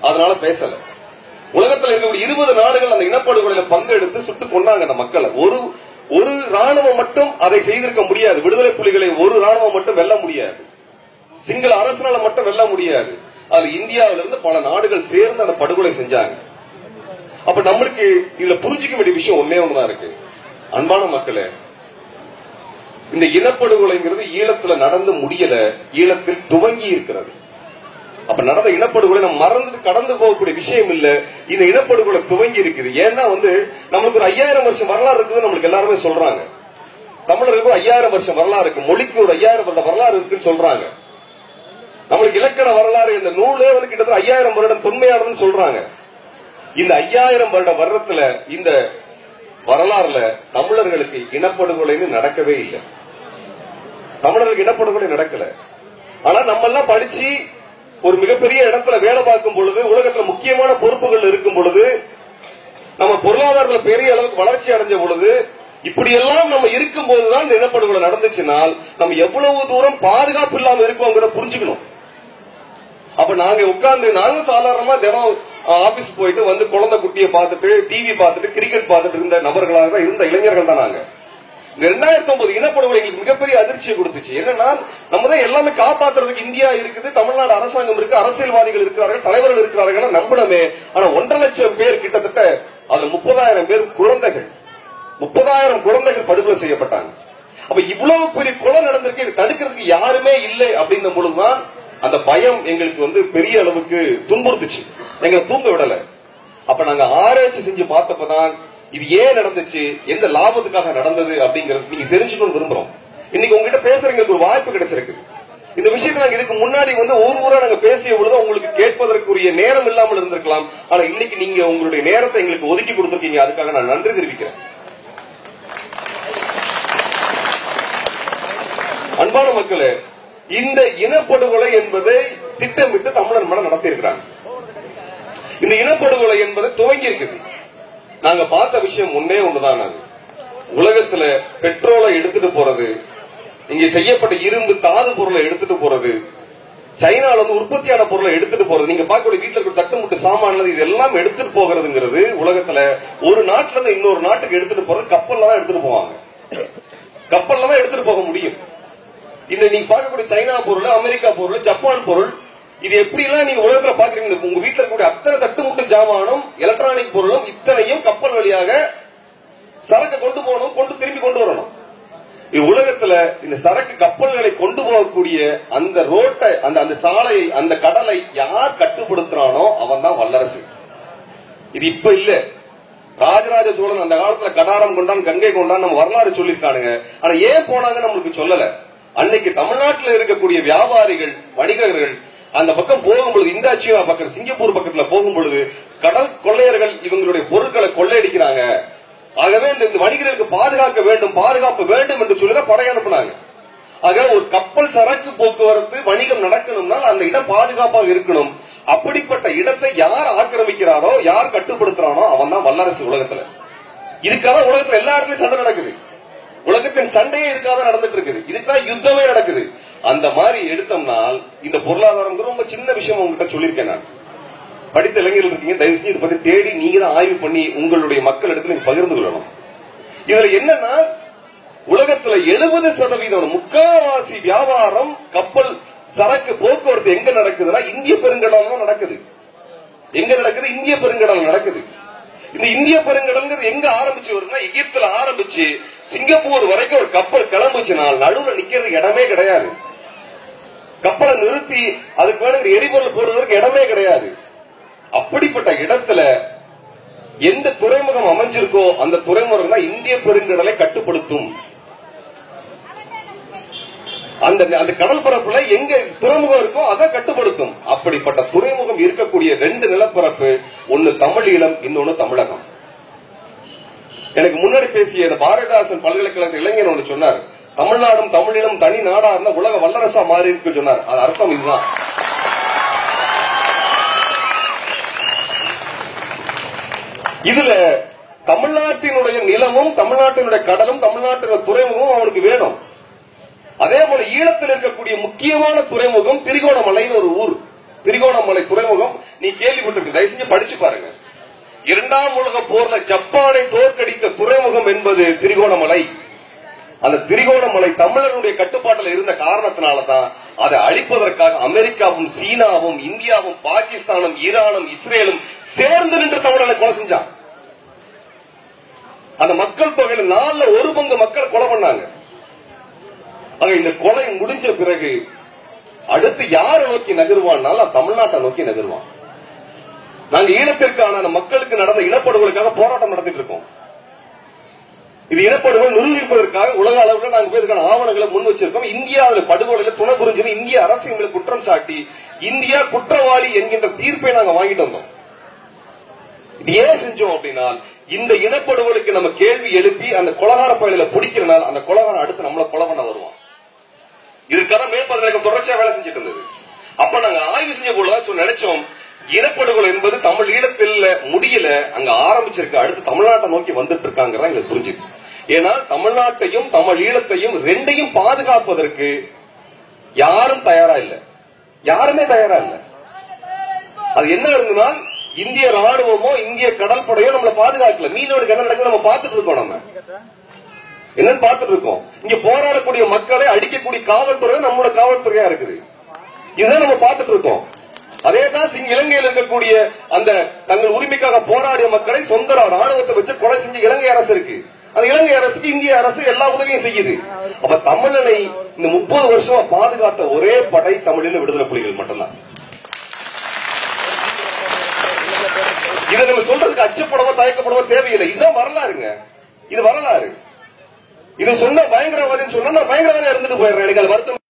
அதனால பேசல. உலகத்தில் இருக்கக்கூடிய இருபது நாடுகள் அந்த இனப்படுகொலையில பங்கெடுத்து சுட்டு கொண்டாங்க அந்த மக்களை. ஒரு ஒரு ராணுவம் மட்டும் அதை செய்திருக்க முடியாது. விடுதலை புலிகளை ஒரு ராணுவம் மட்டும் வெல்ல முடியாது. சிங்கள அரசனால மட்டும் வெல்ல முடியாது. அது இந்தியாவில இருந்து பல நாடுகள் சேர்ந்து அந்த படுகொலை செஞ்சாங்க. அப்ப நம்மளுக்கு இதுல புரிஞ்சுக்க வேண்டிய விஷயம் ஒன்னே ஒண்ணுதான் இருக்கு. அன்பான மக்களே இந்த இனப்படுகொலைங்கிறது ஈழத்துல நடந்து முடியல ஈழத்தில் துவங்கி இருக்கிறது. அப்ப நடந்த இனப்படுகொலை நம்ம மறந்து கடந்து போகக்கூடிய விஷயம் இல்ல. இந்த இனப்படுகொலை துவங்கி இருக்குது. ஏன்னா வந்து நம்மளுக்கு ஒரு ஐயாயிரம் வருஷம் வரலாறு இருக்குது நம்மளுக்கு எல்லாருமே சொல்றாங்க. தமிழர்களுக்கு ஒரு ஐயாயிரம் வருஷம் வரலாறு இருக்கு. மொழிக்கு ஒரு ஐயாயிரம் வருட வரலாறு இருக்குன்னு சொல்றாங்க. நம்மளுக்கு இலக்கண வரலாறு இந்த நூலே வந்து கிட்டத்தட்ட ஐயாயிரம் வருடம் தொன்மையானதுன்னு சொல்றாங்க. இந்த ஐயாயிரம் வருட வருடத்துல இந்த வரலாறுல தமிழர்களுக்கு இனப்படுகொலைன்னு நடக்கவே இல்லை. தமிழர்களுக்கு இனப்படுகொலை நடக்கல. ஆனா நம்ம எல்லாம் படிச்சு ஒரு மிகப்பெரிய இடத்துல வேலை பார்க்கும் பொழுது உலகத்துல முக்கியமான பொறுப்புகள் இருக்கும் பொழுது நம்ம பொருளாதாரத்துல பெரிய அளவுக்கு வளர்ச்சி அடைஞ்ச பொழுது இப்படி எல்லாம் நம்ம இருக்கும் போதுதான் இந்த இனப்படுகொலை நடந்துச்சுனால் நம்ம எவ்வளவு தூரம் பாதுகாப்பு இல்லாம இருக்கோங்கிறத புரிஞ்சுக்கணும். அப்ப நாங்க உட்கார்ந்து நாங்களும் சாதாரணமா தினம் ஆபீஸ் போயிட்டு வந்து குழந்தை குட்டியை பார்த்துட்டு டிவி பார்த்துட்டு கிரிக்கெட் பார்த்துட்டு இருந்த நபர்களாக தான் இருந்த இளைஞர்கள் தான் நாங்க. ரெண்டாயிரத்தி ஒன்பது இனப்படுகொலை எங்களுக்கு மிகப்பெரிய அதிர்ச்சியை கொடுத்துச்சு. என்னன்னா நம்ம தான் எல்லாமே காப்பாத்துறதுக்கு இந்தியா இருக்குது தமிழ்நாடு அரசாங்கம் இருக்கு அரசியல்வாதிகள் இருக்கிறார்கள் தலைவர்கள் இருக்கிறார்கள் நம்பணுமே ஆனா ஒன்றரை லட்சம் பேர் கிட்டத்தட்ட அதுல முப்பதாயிரம் பேர் குழந்தைகள். முப்பதாயிரம் குழந்தைகள் படுகொலை செய்யப்பட்டாங்க. அப்ப இவ்வளவு பெரிய கொலை நடந்திருக்கு இது தடுக்கிறதுக்கு யாருமே இல்லை அப்படின்ன பொழுதுதான் அந்த பயம் எங்களுக்கு வந்து பெரிய அளவுக்கு துன்புறுத்துச்சு. எங்களை தூங்க விடல. அப்ப நாங்க ஆராய்ச்சி செஞ்சு பார்த்தப்பதான் இது ஏன் நடந்துச்சு? எந்த லாபத்துக்காக நடந்தது அப்படிங்கறது நீங்க தெரிஞ்சுக்கணும்னு விரும்புறோம். இன்னைக்கு உங்ககிட்ட பேசுறதுக்கு ஒரு வாய்ப்பு கிடைச்சிருக்கு. இந்த விஷயத்தை நாங்க இதுக்கு முன்னாடி வந்து ஒரு ஊரா நாங்க பேசிய பொழுது உங்களுக்கு கேட்பதற்குரிய நேரம் இல்லாமல் இருந்திருக்கலாம். ஆனா இன்னைக்கு நீங்க உங்களுடைய நேரத்தை எங்களுக்கு ஒதுக்கி கொடுத்திருக்கீங்க. அதுக்காக நான் நன்றி தெரிவிக்கிறேன். அன்பான மக்களே இந்த இனப்படுகொலை என்பதை திட்டமிட்டு தமிழர் மனம் நடத்தியிருக்கிறாங்க. இந்த இனப்படுகொலை என்பது துவங்கி இருக்குது நாங்க பார்த்த விஷயம் ஒன்னே ஒண்ணுதான் அது உலகத்துல பெட்ரோலை எடுத்துட்டு போறது இங்க செய்யப்பட்ட இரும்பு தாது பொருளை எடுத்துட்டு போறது சைனால வந்து உற்பத்தியான பொருளை எடுத்துட்டு போறது நீங்க பார்க்கக்கூடிய வீட்டுல இருக்கிற தட்டுமுட்டு சாமான்ல இது எல்லாம் எடுத்துட்டு போகிறதுங்கிறது உலகத்துல ஒரு நாட்டுல இருந்து இன்னொரு நாட்டுக்கு எடுத்துட்டு போறது கப்பல்ல தான் எடுத்துட்டு போவாங்க. கப்பல்ல தான் எடுத்துட்டு போக முடியும். இந்த நீங்க பார்க்கக்கூடிய சைனா பொருள் அமெரிக்கா பொருள் ஜப்பான் பொருள் இது எப்படி எல்லாம் நீங்க உலகத்துல பாக்குறீங்க உங்க வீட்டுல இருக்கக்கூடிய அத்தனை தட்டுமுட்டு ஜாமானும் எலக்ட்ரானிக் பொருளும் இத்தனையும் கப்பல் வழியாக சரக்கு கொண்டு போகணும் கொண்டு திரும்பி கொண்டு வரணும். இது உலகத்துல இந்த சரக்கு கப்பல்களை கொண்டு போகக்கூடிய அந்த ரோட்டை அந்த அந்த சாலையை அந்த கடலை யார் கட்டுப்படுத்துறானோ அவன் தான் வல்லரசு. இது இப்ப இல்ல. ராஜராஜ சோழன் அந்த காலத்துல கடாரம் கொண்டான் கங்கை கொண்டான் நம்ம வரலாறு சொல்லிருக்கானுங்க ஆனா ஏன் போனாங்க நம்மளுக்கு சொல்லல. அன்னைக்கு தமிழ்நாட்டில் இருக்கக்கூடிய வியாபாரிகள் வணிகர்கள் அந்த பக்கம் போகும்பொழுது இந்தாச்சியா பக்கம் சிங்கப்பூர் பக்கத்துல போகும்பொழுது கடல் கொள்ளையர்கள் இவங்களுடைய பொருட்களை கொள்ளையடிக்கிறாங்க. ஆகவே இந்த வணிகர்களுக்கு பாதுகாக்க வேண்டும் பாதுகாப்பு வேண்டும் என்று சொல்லிதான் படை அனுப்புனாங்க. ஆக ஒரு கப்பல் சரக்கு போக்குவரத்து வணிகம் நடக்கணும்னா அந்த இடம் பாதுகாப்பாக இருக்கணும். அப்படிப்பட்ட இடத்தை யார் ஆக்கிரமிக்கிறாரோ யார் கட்டுப்படுத்துறானோ அவன் தான் வல்லரசு உலகத்துல. இதுக்காக உலகத்துல எல்லா இடத்துலயும் சண்டை நடக்குது. உலகத்தின் சண்டையே இதுக்காக நடந்துட்டு இருக்குது. இதுக்காக யுத்தமே நடக்குது. அந்த மாதிரி எடுத்தோம்னால் இந்த பொருளாதாரம் ரொம்ப சின்ன விஷயம் உங்ககிட்ட சொல்லியிருக்கேன் நான். படித்த இளைஞர்கள் இருக்கீங்க தயவு செஞ்சு இதை பத்தி தேடி நீங்க தான் ஆய்வு பண்ணி உங்களுடைய மக்கள் இடத்துல பகிர்ந்து கொள்ளணும். இதுல என்னன்னா உலகத்துல எழுபது சதவீதம் முக்காவாசி வியாபாரம் கப்பல் சரக்கு போக்குவரத்து எங்க நடக்குதுன்னா இந்திய பெருங்கடல் தான் நடக்குது. எங்க நடக்குது? இந்திய பெருங்கடல் நடக்குது. இந்த இந்திய பெருங்கடல் எங்க ஆரம்பிச்சு வருதுன்னா எகிப்துல ஆரம்பிச்சு சிங்கப்பூர் வரைக்கும் ஒரு கப்பல் கிளம்புச்சுனால் நடுவுல நிக்கிறது இடமே கிடையாது. கப்பலை நிறுத்தி அதுக்கு வேணுங்கிற எரிபொருள் போடுவதற்கு இடமே கிடையாது. அப்படிப்பட்ட இடத்துல எந்த துறைமுகம் அமைஞ்சிருக்கோ அந்த துறைமுகம் தான் இந்திய பெருங்கடலை கட்டுப்படுத்தும். அந்த அந்த கடல் பரப்புல எங்க துறைமுகம் இருக்கோ அதை கட்டுப்படுத்தும். அப்படிப்பட்ட துறைமுகம் இருக்கக்கூடிய ரெண்டு நிலப்பரப்பு ஒன்னு தமிழீழம் இன்னொன்னு தமிழகம். எனக்கு முன்னாடி பேசிய பாரதிதாசன் பல்கலைக்கழக இளைஞர் ஒன்று சொன்னார். தமிழ்நாடும் தமிழிலும் தனி நாடா இருந்த உலக வல்லரசா மாறி இருக்கு சொன்னார். அது அர்த்தம் இதுதான். இதுல தமிழ்நாட்டினுடைய நிலமும் தமிழ்நாட்டினுடைய கடலும் தமிழ்நாட்டினுடைய துறைமுகமும் அவனுக்கு வேணும். அதே போல ஈழத்தில் இருக்கக்கூடிய முக்கியமான துறைமுகம் திரிகோணமலைன்னு ஒரு ஊர். திரிகோணமலை துறைமுகம் நீ கேள்விப்பட்டிருக்க தயவு செஞ்சு படிச்சு பாருங்க. இரண்டாம் உலக போர்ல ஜப்பானை தோற்கடித்த துறைமுகம் என்பது திரிகோணமலை. அந்த திரிகோணமலை தமிழர்களுடைய கட்டுப்பாட்டில் இருந்த காரணத்தினாலதான் அதை அழிப்பதற்காக அமெரிக்காவும் சீனாவும் இந்தியாவும் பாகிஸ்தானும் ஈரானும் இஸ்ரேலும் சேர்ந்து நின்று தமிழனை கொலை செஞ்சான் அந்த மக்கள் தொகையில நாலுல ஒரு பங்கு மக்கள் கொலை பண்ணாங்க. ஆக இந்த கொலை முடிஞ்ச பிறகு அடுத்து யாரை நோக்கி நகருவான்னாலும் தமிழ்நாட்டை நோக்கி நகருவான். நாங்க ஈழத்திற்கான அந்த மக்களுக்கு நடந்த இனப்படுகொலைக்காக போராட்டம் நடத்திட்டு இருக்கோம். இது இனப்படுகொலை நிரூபிப்பதற்காக உலக அளவில் நாங்க போய் ஆவணங்களை முன் வச்சிருக்கோம். இந்தியாவில் படுகொலையில துணை புரிஞ்சுன்னு இந்திய அரசு எங்களை குற்றம் சாட்டி இந்தியா குற்றவாளி என்கின்ற தீர்ப்பை நாங்க வாங்கிட்டு வந்தோம். இது ஏன் செஞ்சோம் அப்படின்னா இந்த இனப்படுகொலைக்கு நம்ம கேள்வி எழுப்பி அந்த கொலகார பயணில பிடிக்கிறனால அந்த கொலகாரம் அடுத்து நம்மள கொலை பண்ண வருவான். இதுக்காக மேற்பதற்கு தொடர்ச்சியா வேலை செஞ்சுட்டு இருந்தது. அப்ப நாங்க ஆய்வு செய்ய போலதான் நினைச்சோம் இனப்படுகொலை என்பது தமிழ் ஈழத்தில் முடியல அங்க ஆரம்பிச்சிருக்கு அடுத்து தமிழ்நாட்டை நோக்கி வந்துட்டு இருக்காங்கிறதா எங்களுக்கு புரிஞ்சுது. ஏன்னா தமிழ்நாட்டையும் தமிழ் ஈழத்தையும் ரெண்டையும் பாதுகாப்பதற்கு யாரும் தயாரா இல்ல. யாருமே தயாரா இல்ல. அது என்ன இருந்ததுன்னா இந்திய ராணுவமோ இந்திய கடல் படையோ நம்மள பாதுகாக்கல. மீனோடு என்ன நம்ம பார்த்துட்டு இருக்கோம் நம்ம. என்னன்னு பார்த்துட்டு இருக்கோம். இங்க போராடக்கூடிய மக்களை அடிக்கக்கூடிய காவல்துறை நம்மளோட காவல்துறையா இருக்குது. இதுதான் நம்ம பார்த்துட்டு இருக்கோம். அதேதான் இலங்கையில் இருக்கக்கூடிய அந்த தங்கள் உரிமைக்காக போராடிய மக்களை சொந்த ராணுவத்தை வச்சு கொலை செஞ்ச இலங்கை அரசு இருக்கு. அந்த இலங்கை அரசுக்கு இந்திய அரசு எல்லா உதவியும் செய்யுது. அப்ப தமிழனை இந்த முப்பது வருஷமா பாதுகாத்த ஒரே படை தமிழில் விடுதலை புலிகள் மட்டும்தான். இதை நம்ம சொல்றதுக்கு அச்சப்படவோ தயக்கப்படவோ தேவையில்லை. இதுதான் வரலாறுங்க. இது வரலாறு. இது சொன்ன பயங்கரவாதின்னு சொன்னா நான் பயங்கரவாதியா இருந்துட்டு போயிடுறேன். எனக்கு அது வருத்தம்